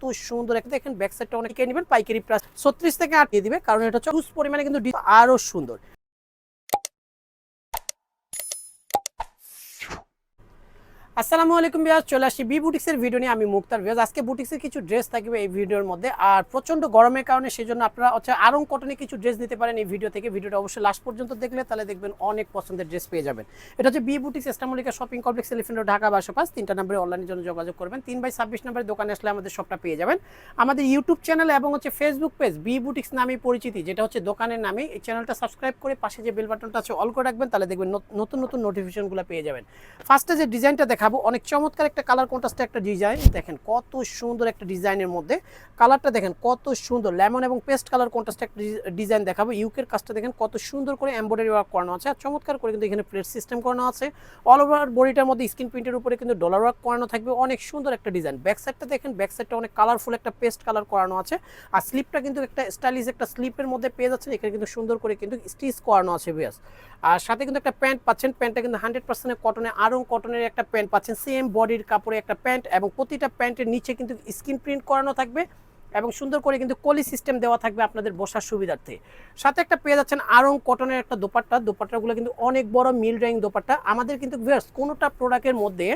কত সুন্দর একটা, দেখেন ব্যাক সাইডটা অনেকে নেবেন, পাইকারি প্রাইস ছত্রিশ থেকে আটকে দিবে, কারণ এটা হচ্ছে পরিমাণে কিন্তু আরও সুন্দর। আসসালামু আলাইকুম বিয়াজ চলে আসছি বি বুটিক্সের ভিডিও নিয়ে। আমি মুক্তার বিয়াজ আজকে বুটিক্সের কিছু ড্রেস থাকবে এই ভিডিওর মধ্যে। আর প্রচণ্ড গরমের কারণে সেই জন্য আপনারা হচ্ছে আরং কটনে কিছু ড্রেস নিতে পারেন এই ভিডিও থেকে। ভিডিওটা অবশ্যই লাস্ট পর্যন্ত দেখলে তাহলে দেখবেন অনেক পছন্দের ড্রেস পেয়ে যাবেন। এটা হচ্ছে বি বুটিক্স এস্টামলিকা শপিং কমপ্লেক্স, এলিফেন্ট ঢাকা বাসো পাঁচ। তিনটা নম্বরে অনলাইনের জন্য যোগাযোগ করবেন। তিন বাই ছাব্বিশ নম্বরের দোকানে আসলে আমাদের সবটা পেয়ে যাবেন। আমাদের ইউটিউব চ্যানেল এবং হচ্ছে ফেসবুক পেজ বি বুটিক্স নামে পরিচিতি, যেটা হচ্ছে দোকানের নামে। এই চ্যানেলটা সাবস্ক্রাইব করে পাশে যে বেল বাটনটা আছে অল করে রাখবেন, তাহলে দেখবেন নত- নতুন নতুন নোটিফিকেশনগুলো পেয়ে যাবেন। ফার্স্টে যে ডিজাইনটা দেখাবো। অনেক চমৎকার একটা কালার কন্ট্রাস্টে একটা ডিজাইন দেখেন কত সুন্দর একটা ডিজাইনের মধ্যে। কালারটা দেখেন কত সুন্দর। লেমন এবং পেস্ট কালার কন্ট্রাস্টে একটা ডিজাইন দেখাবো। ইউকের কাজটা দেখেন কত সুন্দর করে এমব্রয়ডারি ওয়ার্ক করানো আছে। আর চমৎকার করে কিন্তু এখানে প্লেট সিস্টেম করানো আছে। অল ওভার বডিটার মধ্যে স্ক্রিন প্রিন্টের উপরে কিন্তু ডলার ওয়ার্ক করানো থাকবে। অনেক সুন্দর একটা ডিজাইন ব্যাক সাইডটা দেখেন ব্যাক সাইডটা অনেক কালারফুল একটা পেস্ট কালার করানো আছে। আর স্লিপটা কিন্তু একটা স্টাইলিশ একটা স্লিপের মধ্যে পেয়ে যাচ্ছেন। এখানে কিন্তু সুন্দর করে কিন্তু স্টিচ করানো আছে বেশ আর সাথে কিন্তু একটা প্যান্ট পাচ্ছেন, প্যান্টটা কিন্তু হান্ড্রেড পার্সেন্ট কটনে আরং কটনের একটা প্যান্ট পাচ্ছেন সেম বডির কাপড়ে একটা প্যান্ট এবং প্রতিটা প্যান্টের নিচে কিন্তু স্ক্রিন প্রিন্ট করানো থাকবে এবং সুন্দর করে কিন্তু কলি সিস্টেম দেওয়া থাকবে আপনাদের বসার সুবিধার্থে। সাথে একটা পেয়ে যাচ্ছেন আরং কটনের একটা দোপাট্টা। দোপাট্টাগুলো কিন্তু অনেক বড় মিল ড্রয়িং দোপাট্টা। আমাদের কিন্তু ভিউয়ার্স কোনোটা প্রোডাক্টের মধ্যে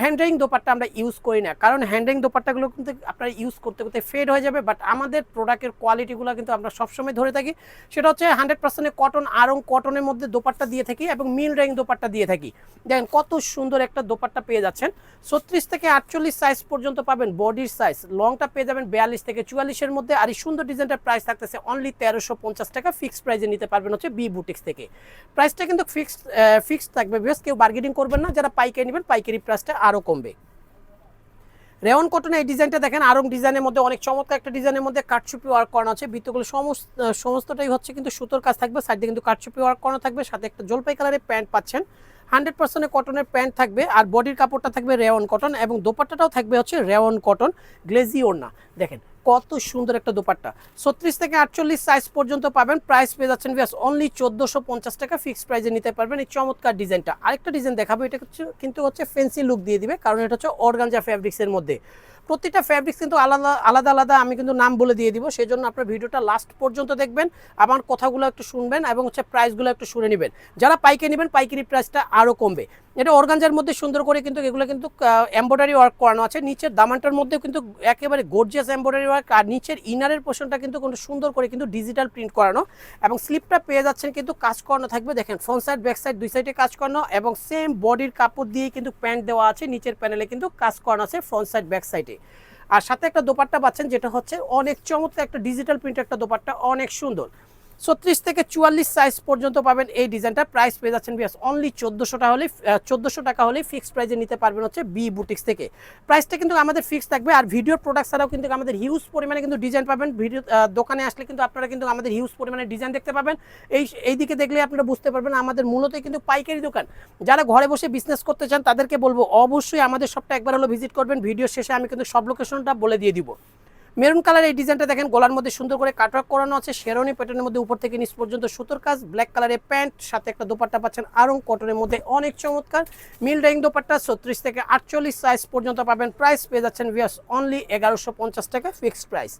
হ্যান্ডরাইং দোপাট্টা আমরা ইউজ করি না। কারণ হ্যান্ডরাইং দোপাট্টাগুলো কিন্তু আপনারা ইউজ করতে করতে ফেড হয়ে যাবে বাট আমাদের প্রোডাক্টের কোয়ালিটিগুলো কিন্তু আমরা সবসময় ধরে থাকি। সেটা হচ্ছে হান্ড্রেড পার্সেন্ট কটন আরং কটনের মধ্যে দোপাট্টা দিয়ে থাকি এবং মিল ড্রাইং দোপাট্টা দিয়ে থাকি। দেখেন কত সুন্দর একটা দোপাট্টা পেয়ে যাচ্ছেন। ছত্রিশ থেকে আটচল্লিশ সাইজ পর্যন্ত পাবেন বডির সাইজ লংটা পেয়ে যাবেন বিয়াল্লিশ থেকে চুয়াল্লিশের মধ্যে। আর এই সুন্দর ডিজাইনটার প্রাইস থাকতেছে অনলি তেরোশো পঞ্চাশ টাকা। ফিক্সড প্রাইসে নিতে পারবেন হচ্ছে বি বুটিক্স থেকে। প্রাইসটা কিন্তু ফিক্সড ফিক্সড থাকবে। বেশ কেউ বার্গেনিং করবেন না। যারা পাইকারি নেবেন, পাইকারি প্রাইসটা আরও কমবে। রেওন কটনে এই ডিজাইনটা দেখেন, আরং ডিজাইনের মধ্যে, অনেক চমৎকার একটা ডিজাইনের মধ্যে কাঠচুপি ওয়ার্ক করানো আছে। ভিতরগুলো সমস্ত সমস্তটাই হচ্ছে কিন্তু সুতোর কাজ থাকবে সাইডে কিন্তু কাঠচুপি ওয়ার্ক করানো থাকবে, সাথে একটা জলপাই কালারের প্যান্ট পাচ্ছেন। হান্ড্রেড পার্সেন্ট কটনের প্যান্ট থাকবে, আর বডির কাপড়টা থাকবে রেওন কটন, এবং দোপাট্টাটাও থাকবে হচ্ছে রেওন কটন, গ্লেজি ওড়না। দেখেন কত সুন্দর একটা দোপাট্টা। ছত্রিশ থেকে আটচল্লিশ সাইজ পর্যন্ত পাবেন। প্রাইস পেয়ে যাচ্ছেন বিয়াস অনলি চোদ্দোশো পঞ্চাশ টাকা। ফিক্সড প্রাইসে নিতে পারবেন। এই চমৎকার ডিজাইনটা আরেকটা ডিজাইন দেখাবো, এটা হচ্ছে, কিন্তু হচ্ছে ফেন্সি লুক দিয়ে দিবে, কারণ এটা হচ্ছে অর্গানজা ফ্যাব্রিক্সের মধ্যে। প্রতিটা ফ্যাব্রিক্স কিন্তু আলাদা আলাদা আলাদা আমি কিন্তু নাম বলে দিয়ে দিব। সেই জন্য আপনার ভিডিওটা লাস্ট পর্যন্ত দেখবেন, আমার কথাগুলো একটু শুনবেন এবং হচ্ছে প্রাইসগুলো একটু শুনে নেবেন। যারা পাইকারি নেবেন, পাইকারি প্রাইসটা আরও কমবে। এটা অর্গানজার মধ্যে সুন্দর করে কিন্তু এগুলো কিন্তু এম্ব্রয়ডারি ওয়ার্ক করানো আছে। নিচের দামানটার মধ্যে কিন্তু একেবারে গর্জিয়াস এম্ব্রয়ডারি ওয়ার্ক আর নিচের ইনারের পোর্শনটা কিন্তু কোনো সুন্দর করে কিন্তু ডিজিটাল প্রিন্ট করানো এবং স্লিপটা পেয়ে যাচ্ছেন কিন্তু কাজ করানো থাকবে। দেখেন ফ্রন্ট সাইড ব্যাক সাইড দুই সাইডে কাজ করানো এবং সেম বডির কাপড় দিয়ে কিন্তু প্যান্ট দেওয়া আছে। নিচের প্যানেলে কিন্তু কাজ করানো আছে ফ্রন্ট সাইড ব্যাক সাইডে আর সাথে একটা দোপাট্টা পাচ্ছেন, যেটা হচ্ছে অনেক চমৎকার একটা ডিজিটাল প্রিন্ট একটা দোপাট্টা, অনেক সুন্দর। ছত্রিশ থেকে চুয়াল্লিশ সাইজ পর্যন্ত পাবেন এই ডিজাইনটা প্রাইস পেয়ে যাচ্ছেন বিয়াস অনলি চোদ্দোশো টাকা হলে চোদ্দোশো টাকা হলে ফিক্সড প্রাইসে নিতে পারবেন হচ্ছে বি বুটিক্স থেকে। প্রাইসটা কিন্তু আমাদের ফিক্স থাকবে আর ভিডিওর প্রোডাক্ট ছাড়াও কিন্তু আমাদের হিউজ পরিমাণে কিন্তু ডিজাইন পাবেন। ভিডিও দোকানে আসলে কিন্তু আপনারা কিন্তু আমাদের হিউজ পরিমাণে ডিজাইন দেখতে পাবেন। এই এই দিকে দেখলে আপনারা বুঝতে পারবেন আমাদের মূলত কিন্তু পাইকারি দোকান। যারা ঘরে বসে বিজনেস করতে চান তাদেরকে বলব, অবশ্যই আমাদের সবটা একবার হলো ভিজিট করবেন। ভিডিও শেষে আমি কিন্তু সব লোকেশনটা বলে দিয়ে দিব। মেরুন কালার এই ডিজাইনটা দেখেন, গলার মধ্যে সুন্দর করে কাটওয়ার্ক করানো আছে শেরনি প্যাটার্নের মধ্যে উপর থেকে নিচ পর্যন্ত সুতোর কাজ ব্ল্যাক কালারের প্যান্ট সাথে একটা দোপাট্টা পাচ্ছেন আরং কটনের মধ্যে অনেক চমৎকার মিল ডাইং দোপাট্টা, ছত্রিশ থেকে আটচল্লিশ সাইজ পর্যন্ত পাবেন প্রাইস পেয়ে যাচ্ছেন ভিয়াস অনলি এগারোশো পঞ্চাশ টাকা ফিক্সড প্রাইস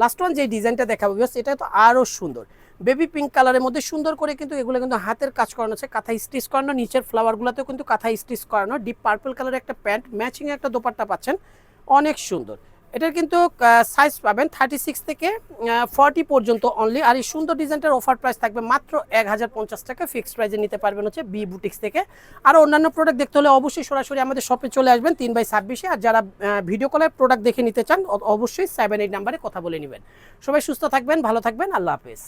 লাস্ট ওয়ান যে ডিজাইনটা দেখাবো ভিয়াস এটা তো আরও সুন্দর। বেবি পিঙ্ক কালারের মধ্যে সুন্দর করে কিন্তু এগুলো কিন্তু হাতের কাজ করানো আছে, কাঁথা স্টিচ করানো, নিচের ফ্লাওয়ারগুলোতেও কিন্তু কাঁথা স্টিচ করানো ডিপ পার্পল কালারের একটা প্যান্ট ম্যাচিং একটা দোপাট্টা পাচ্ছেন, অনেক সুন্দর। এটার কিন্তু সাইজ পাবেন থার্টি সিক্স থেকে ফর্টি পর্যন্ত অনলি আর এই সুন্দর ডিজাইনটার অফার প্রাইস থাকবে মাত্র এক হাজার পঞ্চাশ টাকা। ফিক্সড প্রাইসে নিতে পারবেন হচ্ছে বি বুটিক্স থেকে। আর অন্যান্য প্রোডাক্ট দেখতে হলে অবশ্যই সরাসরি আমাদের শপে চলে আসবেন তিন বাই ছাব্বিশে। আর যারা ভিডিও কলে প্রোডাক্ট দেখে নিতে চান অবশ্যই সেভেন এইট নাম্বারে কথা বলে নেবেন। সবাই সুস্থ থাকবেন, ভালো থাকবেন। আল্লাহ হাফেজ।